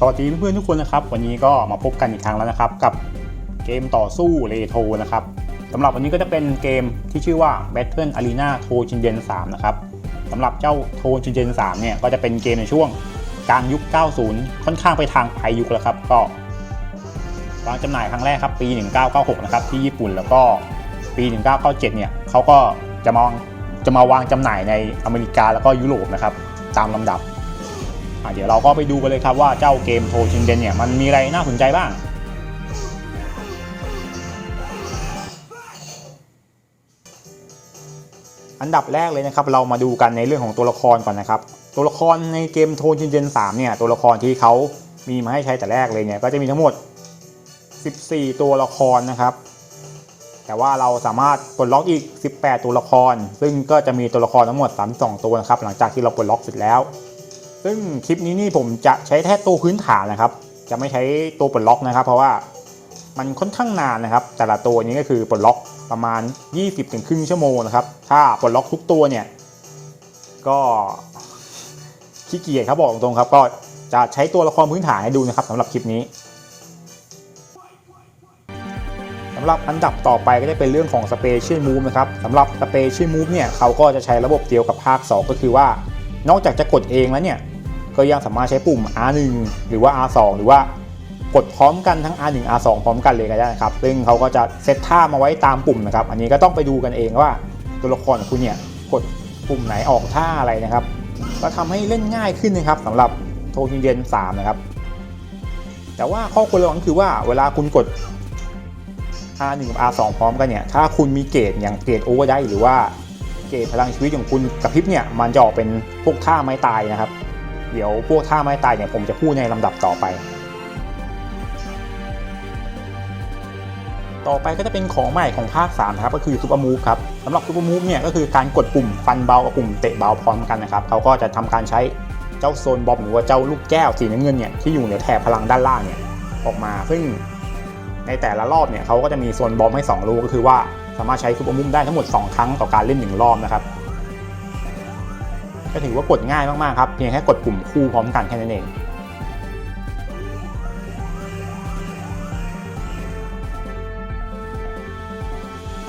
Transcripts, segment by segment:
สวัสดีเพื่อนๆทุกคนนะครับ วันนี้ก็มาพบกันอีกครั้งแล้วนะครับ กับเกมต่อสู้เรโทนะครับสำหรับวันนี้ก็จะเป็นเกมที่ชื่อว่า Battle Arena t o c h i n g e n 3 นะครับสำหรับเจ้า t o c h i n g e n 3 เนี่ยก็จะเป็นเกมในช่วงกลางยุค 90 ค่อนข้างไปทางปลายยุคแล้วครับ ก็วางจำหน่ายครั้งแรกครับปี 1996 นะครับที่ญี่ปุ่นแล้วก็ปี 1997 เนี่ยเขาก็จะมองจะมาวางจำหน่ายในอเมริกาแล้วก็ยุโรปนะครับตามลำดับ เดี๋ยวเราก็ไปดูกันเลยครับว่าเจ้าเกมโทชินเดนเนี่ยมันมีอะไรน่าสนใจบ้างอันดับแรกเลยนะครับเรามาดูกันในเรื่องของตัวละครก่อนนะครับ ตัวละครในเกมโทชินเดน3เนี่ยตัวละครที่เขามีมาให้ใช้แต่แรกเลยเนี่ยก็จะมีทั้งหมด 14 ตัวละครนะครับ แต่ว่าเราสามารถปลดล็อกอีก 18 ตัวละคร ซึ่งก็จะมีตัวละครทั้งหมด 32 ตัวนะครับหลังจากที่เราปลดล็อกเสร็จแล้ว ซึ่งคลิปนี้นี่ผมจะใช้แค่ตัวพื้นฐานนะครับ จะไม่ใช้ตัวปลดล็อกนะครับ เพราะว่ามันค่อนข้างนานนะครับ แต่ละตัวนี้ก็คือปลดล็อกประมาณ20ถึงครึ่งชั่วโมงนะครับ ถ้าปลดล็อกทุกตัวเนี่ย ก็ขี้เกียจครับบอกตรงๆครับ ก็จะใช้ตัวละครพื้นฐานให้ดูนะครับสำหรับคลิปนี้สำหรับอันดับต่อไปก็จะเป็นเรื่องของ Special Move นะครับสำหรับ Special Move เนี่ยเขาก็จะใช้ระบบเดียวกับภาค 2 ก็คือว่า นอกจากจะกดเองแล้วเนี่ยก็ยังสามารถใช้ปุ่ม R1 หรือว่า R2 หรือว่ากดพร้อมกันทั้ง R1 R2 พร้อมกันเลยก็ได้นะครับ ซึ่งเขาก็จะเซตท่ามาไว้ตามปุ่มนะครับ อันนี้ก็ต้องไปดูกันเองว่าตัวละครของคุณเนี่ยกดปุ่มไหนออกท่าอะไรนะครับ ก็ทำให้เล่นง่ายขึ้นนะครับสำหรับโทคินเดน3นะครับ แต่ว่าข้อควรระวังคือว่าเวลาคุณกด R1 กับ R2 พร้อมกันเนี่ย ถ้าคุณมีเกรดอย่างเกรดโอเวอร์ได้หรือว่า เกรดพลังชีวิตของคุณกับพริบเนี่ยมันจะออกเป็นพวกท่าไม้ตายนะครับ เดี๋ยวพวกท่าไม้ตายเนี่ยผมจะพูดในลำดับต่อไป ต่อไปก็จะเป็นของใหม่ของภาค3นะครับก็คือซูเปอร์มูฟครับสำหรับซูเปอร์มูฟเนี่ยก็คือการกดปุ่มฟันเบากับปุ่มเตะเบาพร้อมกันนะครับเขาก็จะทำการใช้เจ้าโซนบอมหรือว่าเจ้าลูกแก้วสีน้ำเงินเนี่ยที่อยู่ในแถบพลังด้านล่างเนี่ยออกมาซึ่งในแต่ละรอบเนี่ยเขาก็จะมีโซนบอมให้2ลูกก็คือว่า สามารถใช้ซูเปอร์มูฟได้ทั้งหมด 2 ครั้งต่อการเล่น 1 รอบนะครับก็ถือว่ากดง่ายมากๆครับเพียงแค่กดปุ่มคู่พร้อมกันแค่นั้นเอง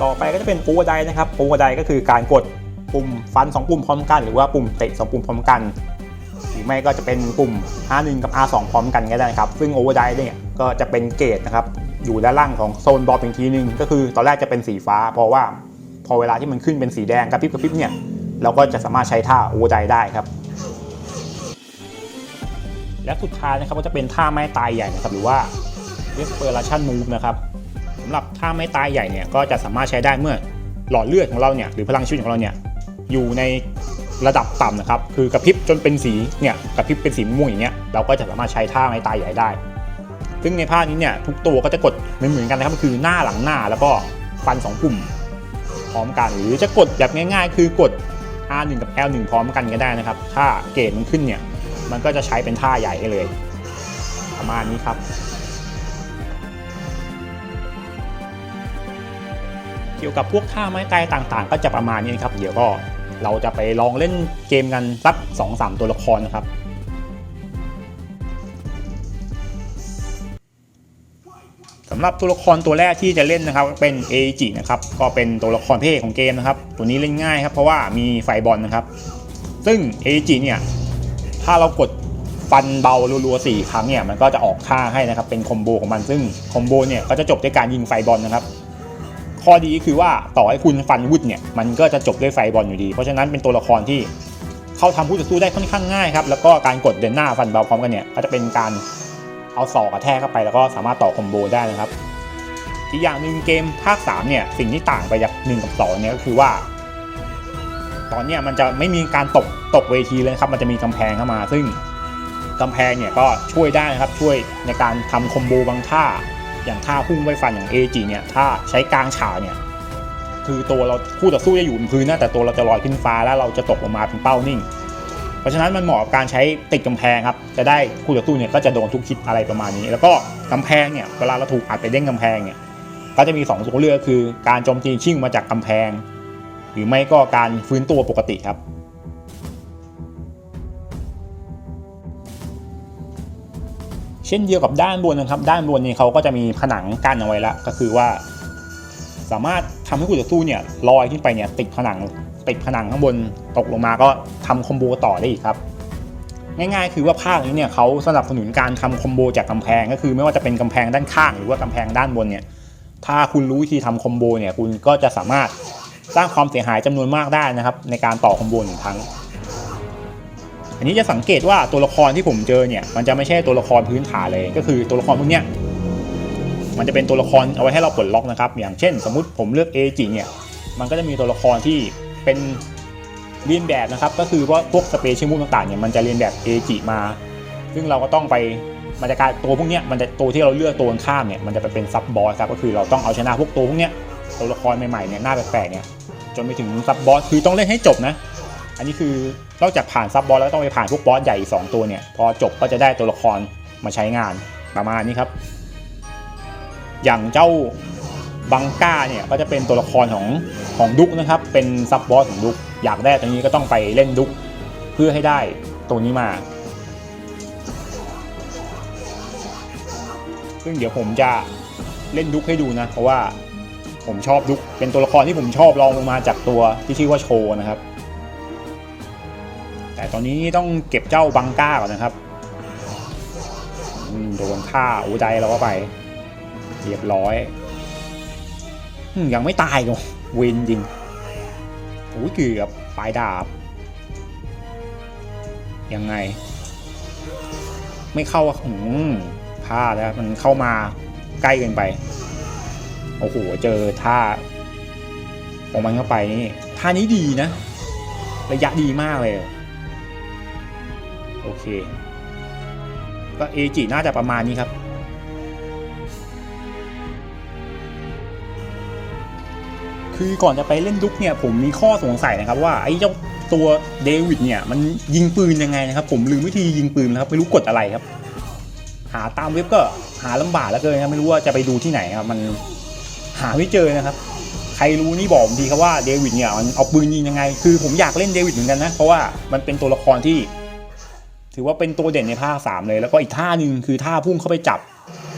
ต่อไปก็จะเป็นปูกระไดนะครับปูกระไดก็คือการกดปุ่มฟัน 2 ปุ่มพร้อมกัน หรือว่าปุ่มเตะ 2 ปุ่มพร้อมกัน หรือไม่ก็จะเป็นปุ่ม R1 กับ R2 พร้อมกันก็ได้นะครับ ซึ่งโอเวอร์ไดเนี่ยก็จะเป็นเกจนะครับ อยู่ด้านล่างของโซนบอลอีกทีนึง ก็คือตอนแรกจะเป็นสีฟ้า เพราะว่าพอเวลาที่มันขึ้นเป็นสีแดงกระพริบกระพริบเนี่ยเราก็จะสามารถใช้ท่าโอเวอร์ไดได้ครับ และสุดท้ายนะครับก็จะเป็นท่าไม้ตายใหญ่นะครับหรือว่า Desperation Move นะครับสำหรับท่าไม้ตายใหญ่เนี่ยก็จะสามารถใช้ได้เมื่อหลอดเลือดของเราเนี่ยหรือพลังชีวิตของเราเนี่ยอยู่ในระดับต่ำนะครับ คือกระพริบจนเป็นสีเนี่ยกระพริบเป็นสีม่วงอย่างเงี้ยเราก็จะสามารถใช้ท่าไม้ตายใหญ่ได้ ซึ่งในภาคนี้เนี่ยทุกตัวก็จะกดไม่เหมือนกันนะครับคือหน้าหลังหน้าแล้วก็ฟันสองกลุ่มพร้อมกัน หรือจะกดแบบง่าย ๆ คือกด R1 กับ L1 พร้อมกันก็ได้นะครับ ถ้าเกรดมันขึ้นเนี่ยมันก็จะใช้เป็นท่าใหญ่ให้เลย ประมาณนี้ครับเกี่ยวกับพวกท่าไม้ตายต่างๆ ก็จะประมาณนี้นครับ เดี๋ยวก็เราจะไปลองเล่นเกมกันสัก2-3 ตัวละครนะครับ สำหรับตัวละครตัวแรกที่จะเล่นนะครับเป็นเอจินะครับก็เป็นตัวละครเอกของเกมนะครับ ตัวนี้เล่นง่ายครับเพราะว่ามีไฟบอลนะครับ ซึ่งเอจิเนี่ยถ้าเรากดฟันเบารัวๆสี่ครั้งเนี่ยมันก็จะออกท่าให้นะครับเป็นคอมโบของมันซึ่งคอมโบเนี่ยก็จะจบด้วยการยิงไฟบอลนะครับ ข้อดีคือว่าต่อให้คุณฟันวุดเนี่ยมันก็จะจบด้วยไฟบอลอยู่ดี เพราะฉะนั้นเป็นตัวละครที่เข้าทำผู้ต่อสู้ได้ค่อนข้างง่ายครับแล้วก็การกดเดินหน้าฟันเบาพร้อมกันเนี่ยก็จะเป็นการ เอาศอกกระแทกเข้าไปแล้วก็สามารถต่อคอมโบได้นะครับ อีกอย่างหนึ่งเกมภาค3เนี่ยสิ่งที่ต่างไปจาก1กับ2เนี่ยก็คือว่า ตอนเนี้ยมันจะไม่มีการตกตกเวทีเลยครับ มันจะมีกำแพงเข้ามา ซึ่งกำแพงเนี่ยก็ช่วยได้นะครับช่วยในการทำคอมโบบางท่าอย่างท่าพุ่งไปฟันอย่าง AG เนี่ยถ้าใช้กลางฉากเนี่ยคือตัวเราคู่ต่อสู้จะอยู่บนพื้นนะแต่ตัวเราจะลอยขึ้นฟ้าแล้วเราจะตกลงมาเป็นเป้านิ่ง เพราะฉะนั้นมันเหมาะกับการใช้ติดกำแพงครับ จะได้คู่ต่อสู้เนี่ยก็จะโดนทุกคิดอะไรประมาณนี้ แล้วก็กำแพงเนี่ยเวลาเราถูกอัดไปเด้งกำแพงเนี่ยก็จะมี2ตัวเลือกคือการโจมตีชิ่งมาจากกำแพง หรือไม่ก็การฟื้นตัวปกติครับเช่นเดียวกับด้านบนนะครับ ด้านบนนี้เขาก็จะมีผนังกั้นเอาไว้แล้วก็คือว่า สามารถทำให้คู่ต่อสู้เนี่ยลอยขึ้นไปเนี่ยติดผนัง ติดผนังข้างบนตกลงมาก็ทำคอมโบต่อได้อีกครับง่ายๆ คือว่าภาคนี้เนี่ยเขาสนับสนุนการทำคอมโบจากกำแพงก็คือไม่ว่าจะเป็นกำแพงด้านข้างหรือว่ากำแพงด้านบนเนี่ยถ้าคุณรู้วิธีทำคอมโบเนี่ยคุณก็จะสามารถสร้างความเสียหายจำนวนมากได้นะครับในการต่อคอมโบหนึ่งครั้ง อันนี้จะสังเกตว่าตัวละครที่ผมเจอเนี่ยมันจะไม่ใช่ตัวละครพื้นฐานเลย ก็คือตัวละครพวกเนี้ยมันจะเป็นตัวละครเอาไว้ให้เราปลดล็อกนะครับอย่างเช่น สมมติผมเลือกเอจิเนี่ยมันก็จะมีตัวละครที่ เป็นเรียนแบบนะครับ ก็คือว่าพวกสเปเชียลมูฟต่างๆเนี่ยมันจะเรียนแบบเอจิมา ซึ่งเราก็ต้องไปมันจะกลายตัวพวกเนี้ยมันจะตัวที่เราเลือกตัวข้ามเนี่ยมันจะไปเป็นซับบอสครับก็คือเราต้องเอาชนะพวกตัวพวกเนี้ยตัวละครใหม่ๆเนี่ยหน้าแปลกๆเนี่ยจนไปถึงซับบอสคือต้องเล่นให้จบนะ อันนี้คือนอกจากผ่านซับบอสแล้วต้องไปผ่านพวกบอสใหญ่อีกสองตัวเนี่ยพอจบก็จะได้ตัวละครมาใช้งานประมาณนี้ครับ อย่างเจ้า บังก้าเนี่ยก็จะเป็นตัวละครของของดุกนะครับ เป็นซับบอสของดุกอยากได้ตัวนี้ก็ต้องไปเล่นดุกเพื่อให้ได้ตัวนี้มา ซึ่งเดี๋ยวผมจะเล่นดุกให้ดูนะ เพราะว่าผมชอบดุกเป็นตัวละครที่ผมชอบรองลงมาจากตัวที่ชื่อว่าโชนะครับ แต่ตอนนี้ต้องเก็บเจ้าบังก้าก่อนนะครับโดนฆ่าอูใจเราก็ไป เรียบร้อย ยังไม่ตายเนอเวนจริงโอ้ยเกือบปลายดาบ ยังไง ไม่เข้าอืมพลาดแล้วมันเข้ามาใกล้เกินไป โอ้โห เจอท่าของมันเข้าไปนี่ท่านี้ดีนะ ระยะดีมากเลย โอเค ก็เอจิน่าจะประมาณนี้ครับ คือก่อนจะไปเล่นดุกเนี่ยผมมีข้อสงสัยนะครับว่าไอ้เจ้าตัวเดวิดเนี่ยมันยิงปืนยังไงนะครับ ผมลืมวิธียิงปืนแล้วครับไม่รู้กดอะไรครับ หาตามเว็บก็หาลำบากแล้วเกินครับไม่รู้ว่าจะไปดูที่ไหนครับมันหาไม่เจอนะครับ ใครรู้นี่บอกผมดีครับว่าเดวิดเนี่ยมันเอาปืนยิงยังไง คือผมอยากเล่นเดวิดเหมือนกันนะเพราะว่ามันเป็นตัวละครที่ ถือว่าเป็นตัวเด่นในภาคสามเลย แล้วก็อีกท่าหนึ่งคือท่าพุ่งเข้าไปจับ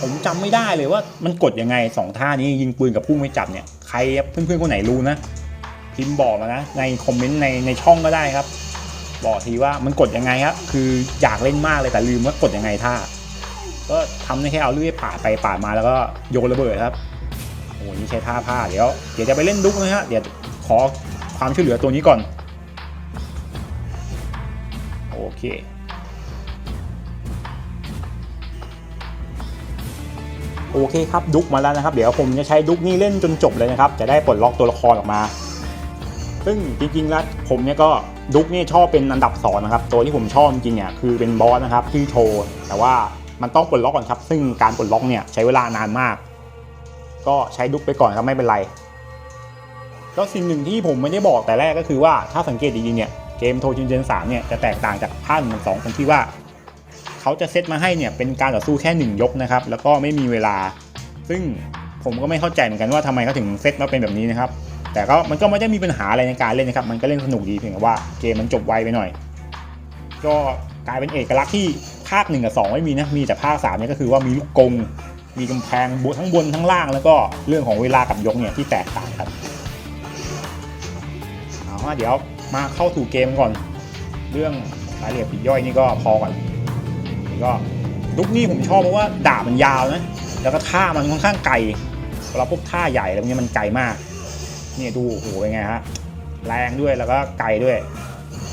ผมจำไม่ได้เลยว่ามันกดยังไงสองท่านี้ยิงปืนกับพุ่งไปจับเนี่ยใครเพื่อนๆคนไหนรู้นะพิมพ์บอกมานะในคอมเมนต์ในในช่องก็ได้ครับ บอกทีว่ามันกดยังไงครับคืออยากเล่นมากเลยแต่ลืมว่ากดยังไงท่า ก็ทำได้แค่เอาเลื่อยป่าดไปป่าดมาแล้วก็โยนระเบิดครับโอ้โหนี่ใช้ท่าผ้าเดี๋ยวเดี๋ยวจะไปเล่นดุกนะฮะเดี๋ยวขอความช่วยเหลือตัวนี้ก่อนโอเค โอเคครับดุกมาแล้วนะครับเดี๋ยวผมจะใช้ดุกนี่เล่นจนจบเลยนะครับ จะได้ปลดล็อกตัวละครออกมา ซึ่งจริงๆแล้วผมเนี่ยก็ดุกนี่ชอบเป็นอันดับสองนะครับ ตัวที่ผมชอบจริงๆเนี่ยคือเป็นบอสนะครับที่โชว์แต่ว่ามันต้องปลดล็อกก่อนครับ ซึ่งการปลดล็อกเนี่ยใช้เวลานานมาก ก็ใช้ดุกไปก่อนครับไม่เป็นไรแล้วสิ่งหนึ่งที่ผมไม่ได้บอกแต่แรกก็คือว่าถ้าสังเกตดีๆเนี่ยเกมโทจินเจนสามเนี่ยจะแตกต่างจากภาคหนึ่งสองตรงที่ว่า เขาจะเซตมาให้เนี่ยเป็นการต่อสู้แค่หนึ่งยกนะครับ แล้วก็ไม่มีเวลา ซึ่งผมก็ไม่เข้าใจเหมือนกันว่าทำไมเขาถึงเซตมาเป็นแบบนี้นะครับ แต่ก็มันก็ไม่ได้มีปัญหาอะไรในการเล่นนะครับ มันก็เล่นสนุกดีเพียงแต่ว่าเกมมันจบไวไปหน่อย ก็กลายเป็นเอกลักษณ์ที่ภาคหนึ่งกับสองไม่มีนะ มีแต่ภาคสามเนี่ยก็คือว่ามีลูกกง มีกำแพงบนทั้งบนทั้งล่าง แล้วก็เรื่องของเวลากับยกเนี่ยที่แตกต่างกันเอาเดี๋ยวมาเข้าสู่เกมก่อน เรื่องรายละเอียดปลีกย่อยนี่ก็พอก่อน ก็ลุกนี่ผมชอบเพราะว่าดาบมันยาวนะ แล้วก็ท่ามันค่อนข้างไกลเวลาพวกท่าใหญ่อะไรพวกนี้มันไกลมากเนี่ยดูโอ้โหเป็นไงฮะแรงด้วยแล้วก็ไกลด้วย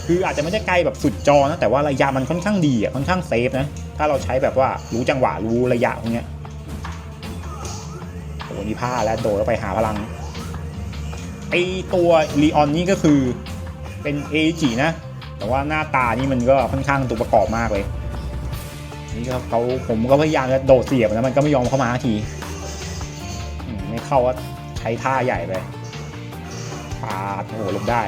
คืออาจจะไม่ได้ไกลแบบสุดจอนะแต่ว่าระยะมันค่อนข้างดีอะค่อนข้างเซฟนะถ้าเราใช้แบบว่ารู้จังหวะรู้ระยะพวกเนี้ยโอ้โหนี่ผ้าแล้วโดดแล้วไปหาพลังไอตัวลีออนนี่ก็คือเป็นเอจินะ แต่ว่าหน้าตานี่มันก็ค่อนข้างตัวประกอบมากเลย นี่ครับเขาผมก็พยายามจะโดดเสียบนะมันก็ไม่ยอมเข้ามาทีไม่เข้าว่าใช้ท่าใหญ่ไปปาดโอ้โหลบได้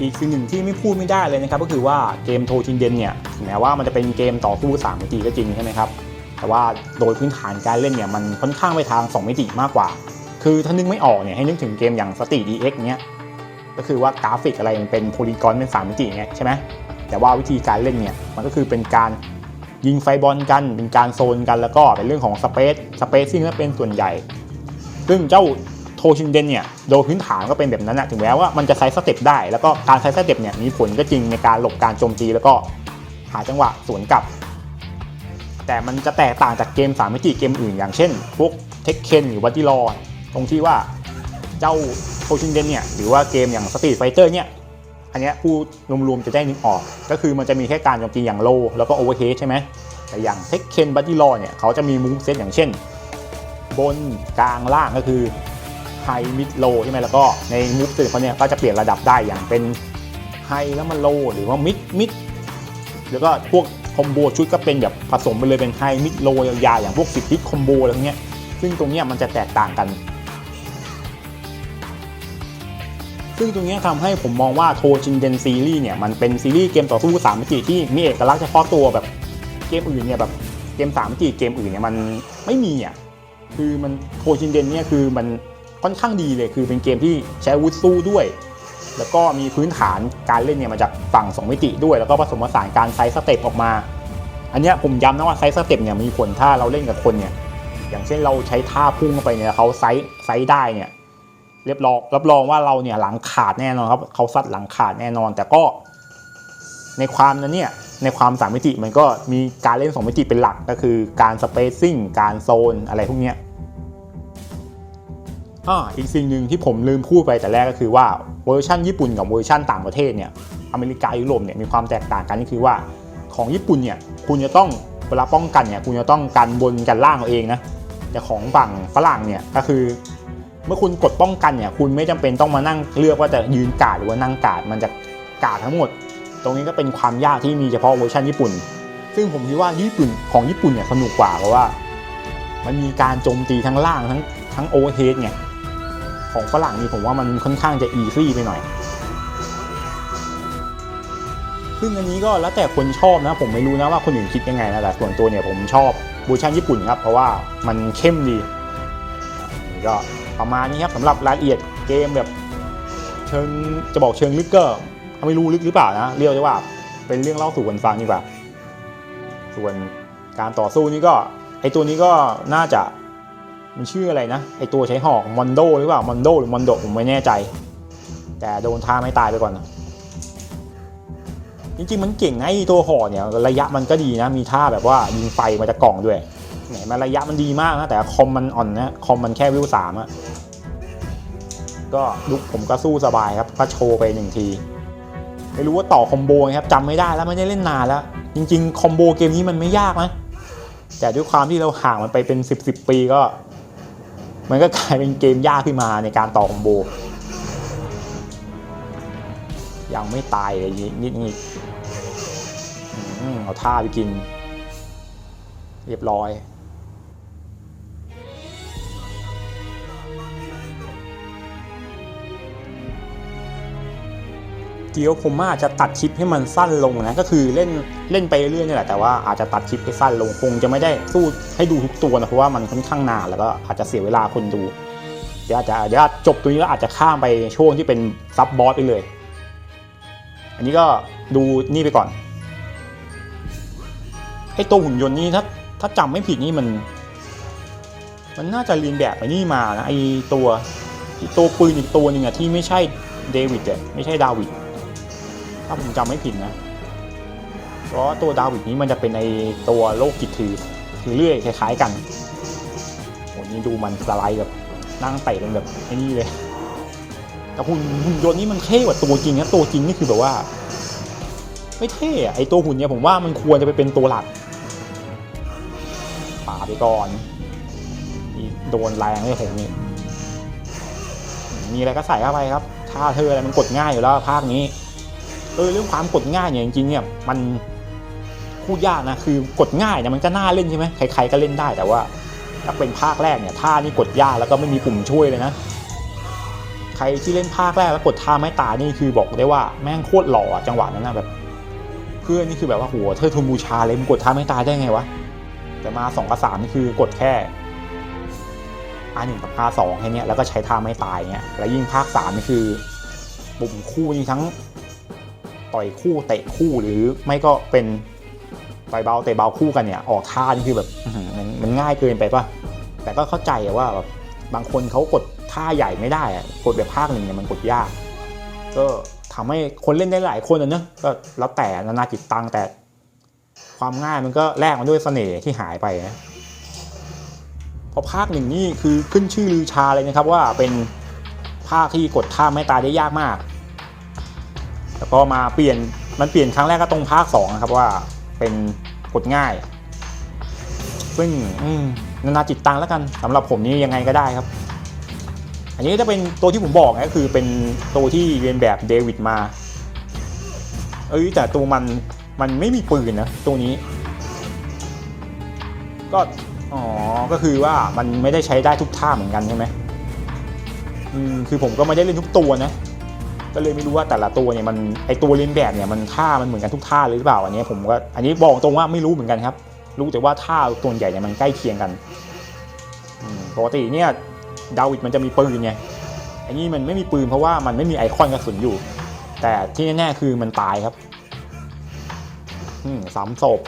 อีกสิ่งหนึ่งที่ไม่พูดไม่ได้เลยนะครับก็คือว่าเกมโทชินเดนเนี่ยถึงแม้ว่ามันจะเป็นเกมต่อสู้3มิติก็จริงใช่ไหมครับแต่ว่าโดยพื้นฐานการเล่นเนี่ยมันค่อนข้างไปทาง 2 มิติมากกว่า คือถ้านึกไม่ออกเนี่ยให้นึกถึงเกมอย่างสต r ีเอ็กเนี้ยก็คือว่ากราฟิกอะไรมันเป็นโพลีกอนเป็นสามมิติไงใช่ไหมแต่ว่าวิธีการเล่นเนี่ยมันก็คือเป็นการยิงไฟบอลกันเป็นการโซนกันแล้วก็เป็นเรื่องของสเปซสเปซซิ่งก็เป็นส่วนใหญ่ ซึ่งเจ้าโทชินเดนเนี่ยโดยพื้นฐานก็เป็นแบบนั้นนะถึงแม้ว่ามันจะไซส์สเต็ปได้ แล้วก็การไซส์สเต็ปเนี่ยมีผลก็จริงในการหลบการโจมตีแล้วก็หาจังหวะสวนกลับ แต่มันจะแตกต่างจากเกม3มิติเกมอื่นอย่างเช่นพวกเทคเคนหรือวัตติลอ ตรงที่ว่าเจ้าโทชินเดนเนี่ยหรือว่าเกมอย่างสตรีทไฟเตอร์เนี่ยอันนี้ผู้รวมๆจะได้นึกออก ก็คือมันจะมีแค่การโจมตีอย่างโล แล้วก็โอเวอร์เฮดใช่ไหมแต่อย่างเทคเคนบัตติลอเนี่ยเขาจะมีมูฟเซตอย่างเช่น บนกลางล่างก็คือไฮมิดโลใช่ไหมแล้วก็ในมูฟเซตเขาเนี่ยก็จะเปลี่ยนระดับได้อย่างเป็นไฮแล้วมันโลหรือว่ามิดมิดแล้วก็พวกคอมโบชุดก็เป็นแบบผสมไปเลยเป็นไฮมิดโลยาวๆอย่างพวกสิบทิศคอมโบอะไรเนี้ยซึ่งตรงเนี้ยมันจะแตกต่างกัน ซึ่งตรงนี้ยทำให้ผมมองว่าโทจินเดนซีรีส์เนี่ยมันเป็นซีรีส์เกมต่อสู้สามมิติที่มีเอกลักษณ์เฉพาะตัวแบบเกมอื่นเนี่ยแบบเกมสามมิติเกมอื่นเนี่ยมันไม่มีอะคือมันโทจินเดนเนี่ยคือมันค่อนข้างดีเลยคือเป็นเกมที่ใช้วุธสู้ด้วย แล้วก็มีพื้นฐานการเล่นเนี่ยมาจากฝั่ง 2 มิติด้วย แล้วก็ผสมผสานการไซส์สเต็ปออกมา อันนี้ผมย้ำนะว่าไซส์สเต็ปเนี่ยมีผลถ้าเราเล่นกับคนเนี่ยอย่างเช่นเราใช้ท่าพุ่งเข้าไปเนี่ยเขาไซส์ไซส์ได้เนี่ย เรียบรองรับรองว่าเราเนี่ยหลังขาดแน่นอนครับเขาซัดหลังขาดแน่นอน แต่ก็ในความนั้นเนี่ยในความสามมิติมันก็มีการเล่นสองมิติเป็นหลักก็คือการสเปซซิ่งการโซนอะไรพวกเนี้ยอ่าอีกสิ่งหนึ่งที่ผมลืมพูดไปแต่แรกก็คือว่าเวอร์ชันญี่ปุ่นกับเวอร์ชันต่างประเทศเนี่ยอเมริกายุโรปเนี่ยมีความแตกต่างกันก็คือว่าของญี่ปุ่นเนี่ยคุณจะต้องเวลาป้องกันเนี่ยคุณจะต้องกันบนกันล่างเอาเองนะแต่ของฝั่งฝรั่งเนี่ยก็คือ เมื่อคุณกดป้องกันเนี่ยคุณไม่จำเป็นต้องมานั่งเลือกว่าจะยืนกาดหรือว่านั่งกาดมันจะกาดทั้งหมด ตรงนี้ก็เป็นความยากที่มีเฉพาะเวอร์ชันญี่ปุ่น ซึ่งผมคิดว่าญี่ปุ่นของญี่ปุ่นเนี่ยสนุกกว่าเพราะว่า มันมีการโจมตีทั้งล่างทั้งทั้งโอเวอร์เฮดเนี่ยของฝรั่งนี่ผมว่ามันค่อนข้างจะอีซี่ไปหน่อย ซึ่งอันนี้ก็แล้วแต่คนชอบนะ ผมไม่รู้นะว่าคนอื่นคิดยังไงนะแต่ส่วนตัวเนี่ยผมชอบเวอร์ชันญี่ปุ่นครับเพราะว่ามันเข้มดีนี่ก็ ประมาณนี้ครับสำหรับรายละเอียดเกมแบบ เชิงจะบอกเชิงลึกก็ไม่รู้ลึกหรือเปล่านะเรียกได้ว่า เป็นเรื่องเล่าสู่กันฟังดีกว่า ส่วนการต่อสู้นี่ก็ไอตัวนี้ก็น่าจะมันชื่ออะไรนะไอตัวใช้หอกมอนโดหรือเปล่ามอนโดหรือมอนโดผมไม่แน่ใจ แต่โดนท่าไม่ตายไปก่อนนะจริงๆมันเก่งไงไอตัวหอกเนี่ยระยะมันก็ดีนะ มีท่าแบบว่ายิงไฟมาจากกล่องด้วย แหมมันระยะมันดีมากนะแต่คอมมันอ่อนนะคอมมันแค่วิวสามอะก็ลุกผมก็สู้สบายครับก็โชว์ไปหนึ่งที ไม่รู้ว่าต่อคอมโบไงครับจำไม่ได้แล้วไม่ได้เล่นนานแล้ว จริง ๆ คอมโบเกมนี้มันไม่ยากนะแต่ด้วยความที่เราห่างมันไปเป็น 10บสปีก็ มันก็กลายเป็นเกมยากขึ้นมาในการต่อคอมโบ ยังไม่ตายเลยนิดนิดเอาท่าไปกิน เรียบร้อย เดี๋ยวผมอาจจะตัดคลิปให้มันสั้นลงนะก็คือเล่นเล่นไปเรื่อยนี่แหละแต่ว่าอาจจะตัดคลิปให้สั้นลงคงจะไม่ได้สู้ให้ดูทุกตัวนะเพราะว่ามันค่อนข้างนานแล้วก็อาจจะเสียเวลาคนดูเดี๋ยวอาจจะเดี๋ยวจบตัวนี้แล้วอาจจะข้ามไปช่วงที่เป็นซับบอสไปเลย อันนี้ก็ดูนี่ไปก่อนไอตัวหุ่นยนต์นี่ถ้าถ้าจำไม่ผิดนี่มัน มันน่าจะเรียนแบบไปนี่มานะไอตัวตัวปืนอีกตัวหนึ่งอะที่ไม่ใช่เดวิดอะไม่ใช่ดาวิด ถ้าผมจำไม่ผิดนะเพราะตัวดาวิดนี้มันจะเป็นไอตัวโลกกิจถือถือเลื่อยคล้ายๆกันโหนี่ดูมันสไลด์แบบนั่งเตะกันแบบไอ้นี่เลย แต่หุ่นหุ่นยนต์นี่มันเท่กว่าตัวจริงนะตัวจริงนี่คือแบบว่า ไม่เท่ไอตัวหุ่นเนี่ยผมว่ามันควรจะไปเป็นตัวหลักป่าไปก่อนนี่โดนแรงเลยผมนี่มีอะไรก็ใส่เข้าไปครับท่าเธออะไรมันกดง่ายอยู่แล้วภาคนี้ เออเรื่องความกดง่ายเนี่ยจริงๆเนี่ยมันพูดยากนะคือกดง่ายเนี่ยมันก็น่าเล่นใช่ไหมใครๆก็เล่นได้แต่ว่า ถ้าเป็นภาคแรกเนี่ยท่านี่กดยากแล้วก็ไม่มีปุ่มช่วยเลยนะ ใครที่เล่นภาคแรกแล้วกดท่าไม่ตายนี่คือบอกได้ว่าแม่งโคตรหล่อจังหวะนั้นนะแบบ เพื่อนนี่คือแบบว่าโหเธอทุนบูชาเลยมึงกดท่าไม่ตายได้ไงวะแต่มาสองกับสามนี่คือกดแค่ R1 กับ R2 แค่นี้แล้วก็ใช้ท่าไม่ตายเงี้ยแล้วยิ่งภาค3นี่คือปุ่มคู่นี่ทั้ง ต่อยคู่เตะคู่หรือไม่ก็เป็นต่อยเบาเตะเบาคู่กันเนี่ยออกท่านี่คือแบบมันมันง่ายเกินไปป่ะแต่ก็เข้าใจว่าแบบบางคนเขากดท่าใหญ่ไม่ได้อะกดแบบภาคหนึ่งเนี่ยมันกดยาก ก็ทำให้คนเล่นได้หลายคนอะเนอะก็แล้วแต่นานาจิตตังแต่ความง่ายมันก็แลกมาด้วยเสน่ห์ที่หายไปนะพราะภาคหนึ่งนี่คือขึ้นชื่อลือชาเลยนะครับว่าเป็นภาคที่กดท่าไม่ตายได้ยากมาก แล้วก็มาเปลี่ยนมันเปลี่ยนครั้งแรกก็ตรงภาค2นะครับว่าเป็นกดง่าย ซึ่งอืมนานาจิตตังแล้วกันสำหรับผมนี่ยังไงก็ได้ครับ อันนี้ก็จะเป็นตัวที่ผมบอกนะก็คือเป็นตัวที่เรียนแบบเดวิดมา เอ้ยแต่ตัวมันมันไม่มีปืนนะตัวนี้ ก็อ๋อก็คือว่ามันไม่ได้ใช้ได้ทุกท่าเหมือนกันใช่ไหมอืมคือผมก็ไม่ได้เล่นทุกตัวนะ ก็เลยไม่รู้ว่าแต่ละตัวเนี่ยมันไอตัวเลียนแบบเนี่ยมันท่ามันเหมือนกันทุกท่าเลยหรือเปล่าอันนี้ผมก็อันนี้บอกตรงว่าไม่รู้เหมือนกันครับ รู้แต่ว่าท่าตัวใหญ่เนี่ยมันใกล้เคียงกันปกติเนี่ยดาวิดมันจะมีปืนไงอันนี้มันไม่มีปืนเพราะว่ามันไม่มีไอคอนกระสุนอยู่ แต่ที่แน่ๆคือมันตายครับสามศพ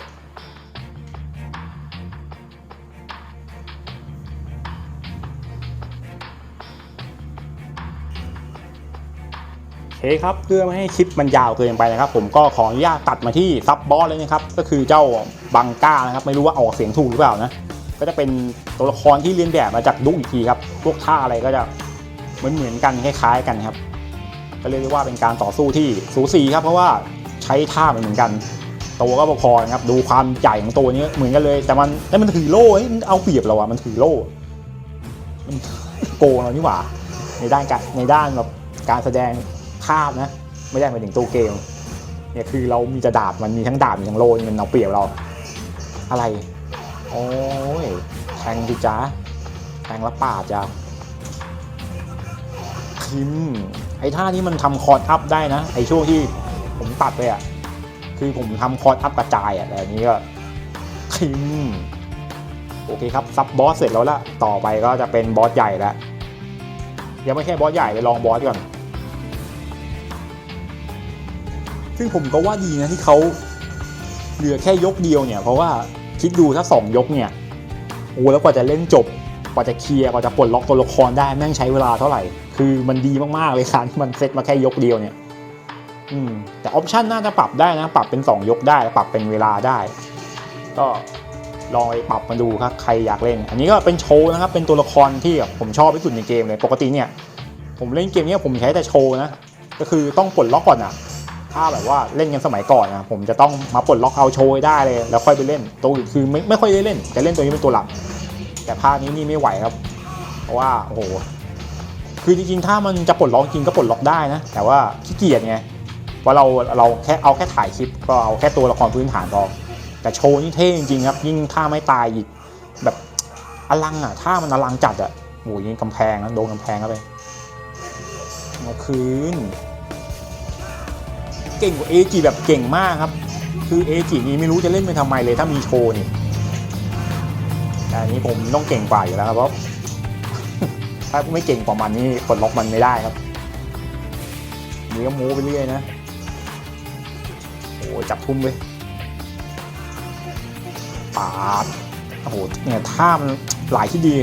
คครับเพื่อไม่ให้คลิปมันยาวเกินไปนะครับ ผมก็ขออนุญาตตัดมาที่ซับบอสเลยนะครับก็คือเจ้าบังก้านะครับไม่รู้ว่าออกเสียงถูกหรือเปล่านะก็จะเป็นตัวละครที่เรียนแบบมาจากดุ๊กอีกทีครับพวกท่าอะไรก็จะเหมือนเหมือนกันคล้ายๆกันครับ ก็เรียกได้ว่าเป็นการต่อสู้ที่สูสีครับ เพราะว่าใช้ท่าเหมือนกัน ตัวก็พอครับดูความใหญ่ของตัวนี้เหมือนกันเลย แต่มันแต่มันถือโล่เฮ้ยมันเอาเปรียบเราอะมันถือโล่มันโกงเรานี่หว่าในด้านการในด้านแบบการแสดง ภาพนะ ไม่ได้หมายถึงตัวเกมเนี่ยคือเรามีแต่ดาบมันมีทั้งดาบมีทั้งโลนี่มันเอาเปรียบเรา อะไร โอ้ยแทงดิจ้าแทงแล้วปาดจ้าคิมไอ้ท่านี้มันทำคอร์ดอัพได้นะ ไอ้ช่วงที่ผมตัดไปอะคือผมทำคอร์สอัพกระจายอะแต่อันนี้ก็คิมโอเคครับ ซับบอสเสร็จแล้วละต่อไปก็จะเป็นบอสใหญ่แล้วยังไม่ใช่บอสใหญ่ไปลองบอสก่อน ซึ่งผมก็ว่าดีนะที่เขาเหลือแค่ยกเดียวเนี่ย เพราะว่าคิดดูถ้าสองยกเนี่ยโอ้แล้วกว่าจะเล่นจบกว่าจะเคลียร์กว่าจะปลดล็อกตัวละครได้แม่งใช้เวลาเท่าไหร่ คือมันดีมากๆเลยครับที่มันเซตมาแค่ยกเดียวเนี่ย อืม แต่ออปชันน่าจะปรับได้นะ ปรับเป็น 2 ยกได้ปรับเป็นเวลาได้ ก็ลองไปปรับมาดูครับใครอยากเล่น อันนี้ก็เป็นโชว์นะครับ เป็นตัวละครที่ผมชอบที่สุดในเกมเลย ปกติเนี่ย ผมเล่นเกมเนี้ยผมใช้แต่โชว์นะ ก็คือต้องปลดล็อกก่อนอะ ถ้าแบบว่าเล่นกันสมัยก่อนนะผมจะต้องมาปลดล็อกเอาโชว์ได้เลย แล้วค่อยไปเล่นตัวอื่นคือไม่ไม่ค่อยได้เล่นแต่เล่นตัวนี้เป็นตัวหลัก แต่ภาคนี้นี่ไม่ไหวครับ เพราะว่าโอ้โหคือจริงๆถ้ามันจะปลดล็อกจริงก็ปลดล็อกได้นะ แต่ว่าขี้เกียจไงว่าเราเราแค่เอาแค่ถ่ายคลิปก็เอาแค่ตัวละครพื้นฐานพอแต่โชว์นี่เท่จริงๆครับ ยิ่งท่าไม่ตายอีกแบบอลังอะท่ามันอลังจัดอะโอ้ยยิงกำแพงนะโดนกำแพงเข้าไปเอาคืน เก่งกว่าเอจิแบบเก่งมากครับ คือเอจินี่ไม่รู้จะเล่นไปทำไมเลยถ้ามีโชว์นี่แต่อันนี้ผมต้องเก่งกว่าอยู่แล้วครับเพราะถ้าไม่เก่งกว่ามันนี่ปลดล็อกมันไม่ได้ครับนี่ก็ม้ไปเรื่อยนะโอ้จับทุ่มเลยปาดโอ้โหเนี่ยท่ามันหลายที่ดี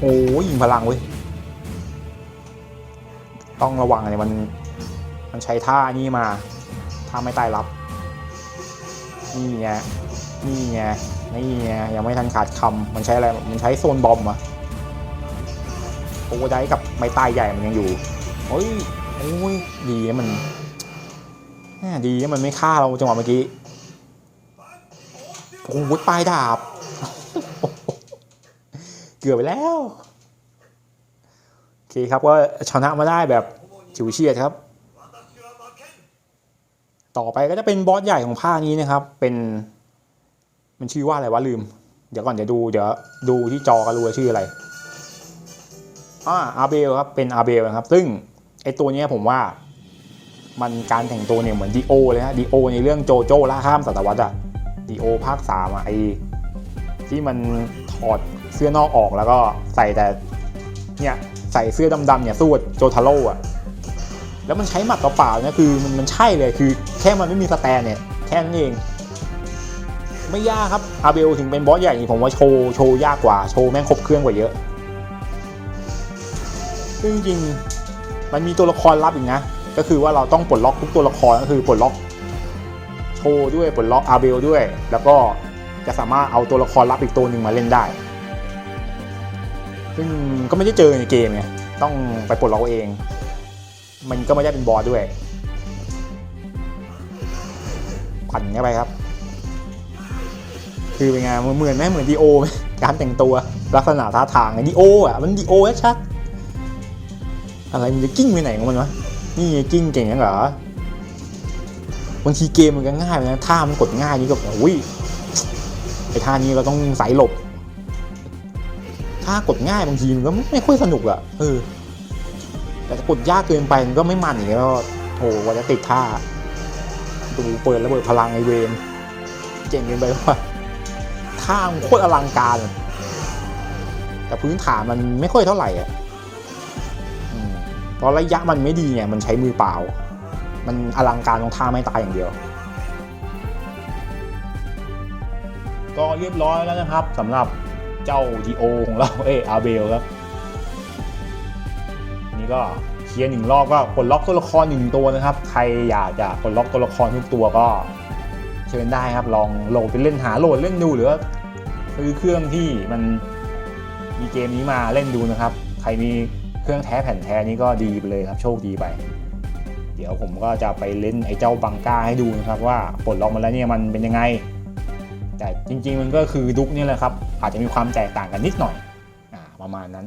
โอ้ยยิงพลังเว้ยต้องระวังเลยมัน มันใช้ท่านี่มาท่าไม่ตายรับ นี่ไงนี่ไงนี่ไงยังไม่ทันขาดคำมันใช้อะไรมันใช้โซนบอมอะโอเวอร์ไดกับไม้ตายใหญ่มันยังอยู่เฮ้ยโอ้ยดีมันแง่ดีมันไม่ฆ่าเราจังหวะเมื่อกี้โอ้โหปลายดาบ เกือบไปแล้ว โอเคครับก็ชนะมาได้แบบฉิวเฉียดครับ ต่อไปก็จะเป็นบอสใหญ่ของภาคนี้นะครับ เป็นมันชื่อว่าอะไรวะลืม เดี๋ยวก่อนเดี๋ยวดูเดี๋ยวดูที่จอกันรู้ว่าชื่ออะไรอ่าอาเบลครับเป็นอาเบลนะครับ ซึ่งไอตัวนี้ผมว่ามันการแต่งตัวเนี่ยเหมือนดีโอเลยฮะดีโอในเรื่องโจโจ้ล่าข้ามศตวรรษอะดีโอภาคสามอะไอที่มันถอดเสื้อนอกออกแล้วก็ใส่แต่เนี่ยใส่เสื้อดำๆเนี่ยสู้โจทาโร่อะ แล้วมันใช้หมัดเปล่าๆนะคือมันมันใช่เลยคือแค่มันไม่มีสแตนเนี่ยแค่นั้นเอง ไม่ยากครับอาเบลถึงเป็นบอสใหญ่นี่ผมว่าโชว์โชว์ยากกว่าโชว์แม่งครบเครื่องกว่าเยอะซึ่งจริงมันมีตัวละครลับอีกนะ ก็คือว่าเราต้องปลดล็อกทุกตัวละครก็คือปลดล็อกโชว์ด้วยปลดล็อกอาเบลด้วย แล้วก็จะสามารถเอาตัวละครลับอีกตัวหนึ่งมาเล่นได้ ซึ่งก็ไม่ได้เจอในเกมไงต้องไปปลดล็อกเอง มันก็ไม่ได้เป็นบอสด้วย ปั่นเข้าไปครับ คือเป็นไงเหมือนไหมเหมือนดีโอไหมการแต่งตัวลักษณะท่าทางไอ้ดีโออะมันดีโอชัดอะไรมันจะกิ้งไปไหนของมันวะนี่ไงกิ้งเก่งยังเหรอบางทีเกมมันก็ง่ายนะท่ามันกดง่ายนี่ก็แบบอุ้ยไอ้ท่านี้เราต้องสายหลบท่ากดง่ายบางทีมันก็ไม่ค่อยสนุกอะเออ แต่ถ้ากดยากเกินไปมันก็ไม่มันอย่างเงี้ยก็โหว่าจะติดท่าดูเปิดระเบิดพลังไอเวนเจ๋งเกินไปว่าท่ามันโคตรอลังการ แต่พื้นฐานมันไม่ค่อยเท่าไหร่อะอืมเพราะระยะมันไม่ดีไงมันใช้มือเปล่า มันอลังการตรงท่าไม่ตายอย่างเดียว ก็เรียบร้อยแล้วนะครับสำหรับเจ้าดีโอของเราเอออาเบลครับ ก็เคลียร์หนึ่งรอบก็ปลดล็อกตัวละครหนึ่งตัวนะครับ ใครอยากจะปลดล็อกตัวละครทุกตัวก็เชิญได้ครับ ลองโหลดไปเล่นหาโหลดเล่นดูหรือว่าซื้อเครื่องที่มันมีเกมนี้มาเล่นดูนะครับ ใครมีเครื่องแท้แผ่นแท้นี้ก็ดีไปเลยครับ โชคดีไป เดี๋ยวผมก็จะไปเล่นไอ้เจ้าบังก้าให้ดูนะครับ ว่าปลดล็อกมาแล้วเนี่ยมันเป็นยังไง แต่จริงๆมันก็คือดุกนี่แหละครับ อาจจะมีความแตกต่างกันนิดหน่อยอประมาณนั้น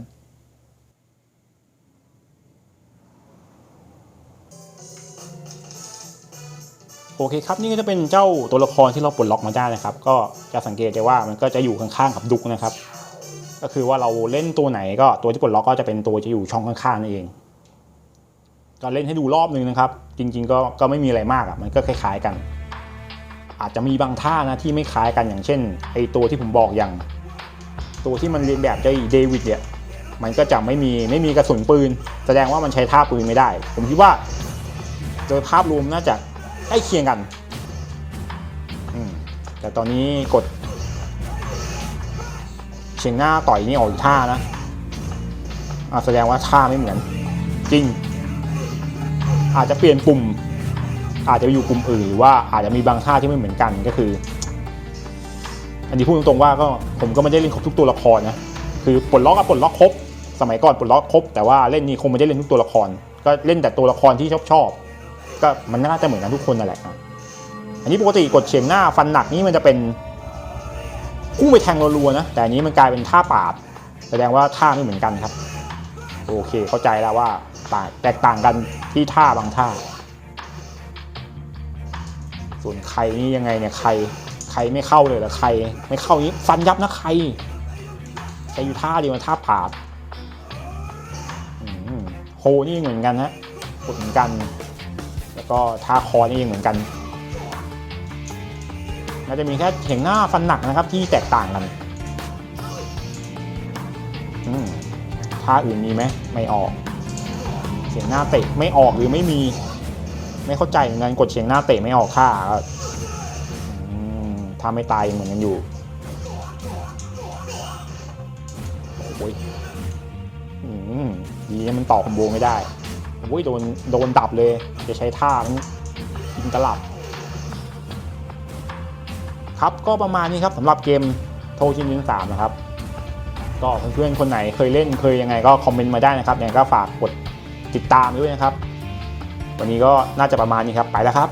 โอเคครับนี่ก็จะเป็นเจ้าตัวละครที่เราปลดล็อกมาได้นะครับ ก็จะสังเกตได้ว่ามันก็จะอยู่ข้างๆกับดุกนะครับ ก็คือว่าเราเล่นตัวไหนก็ตัวที่ปลดล็อกก็จะเป็นตัวที่อยู่ช่องข้างๆนั่นเอง ก็เล่นให้ดูรอบนึงนะครับ จริง ๆ ก็ก็ไม่มีอะไรมากอะมันก็คล้ายๆกัน อาจจะมีบางท่านะที่ไม่คล้ายกันอย่างเช่นไอตัวที่ผมบอกอย่าง ตัวที่มันเรียนแบบเจ้าเดวิดเนี่ยมันก็จะไม่มีไม่มีกระสุนปืน แสดงว่ามันใช้ท่าปืนไม่ได้ ผมคิดว่า โดยภาพรวมน่าจะ ใกล้เคียงกันแต่ตอนนี้กดเชียงหน้าต่อยนี่ออกอีกท่านะอะแสดงว่าท่าไม่เหมือน จริง อาจจะเปลี่ยนปุ่ม อาจจะไปอยู่ปุ่มอื่นหรือว่าอาจจะมีบางท่าที่ไม่เหมือนกันก็คือ อันนี้พูดตรงๆว่าก็ผมก็ไม่ได้เล่นครบทุกตัวละครนะคือปลดล็อกอะปลดล็อกครบ สมัยก่อนปลดล็อกครบแต่ว่าเล่นนี้คงไม่ได้เล่นทุกตัวละคร ก็เล่นแต่ตัวละครที่ชอบชอบ ก็มันน่าจะเหมือนกันทุกคนนั่นแหละอันนี้ปกติกดเฉียงหน้าฟันหนักนี่มันจะเป็นพุ่งไปแทงรัวๆนะ แต่อันนี้มันกลายเป็นท่าปาด แสดงว่าท่าไม่เหมือนกันครับ โอเคเข้าใจแล้วว่าต่างแตกต่างกันที่ท่าบางท่า ส่วนใครนี่ยังไงเนี่ยใครใครไม่เข้าเลยหรอใคร ไม่เข้านี้ฟันยับนะใครใช้อยู่ท่าเดียวมันท่าผาดโฮนี่เหมือนกันฮะเหมือนกัน แล้วก็ท่าคอนี่ยังเหมือนกันน่าจะมีแค่เห็นหน้าฟันหนักนะครับที่แตกต่างกันอืมท่าอื่นมีไหมไม่ออกเสียงหน้าเตะไม่ออกหรือไม่มี ไม่เข้าใจเหมือนกันกดเชียงหน้าเตะไม่ออกท่าถ้าไม่ตายเหมือนกันอยู่โอ้ยอืมดีมันต่อคอมโบไม่ได้ โอ้ยโดนโดนดับเลยจะใช้ท่ามันยิงตลับ ครับก็ประมาณนี้ครับสำหรับเกมโทชินยิงสามนะครับ ก็เพื่อนๆคนไหนเคยเล่นเคยยังไงก็คอมเมนต์มาได้นะครับยังไงก็ฝากกดติดตามด้วยนะครับ วันนี้ก็น่าจะประมาณนี้ครับไปแล้วครับ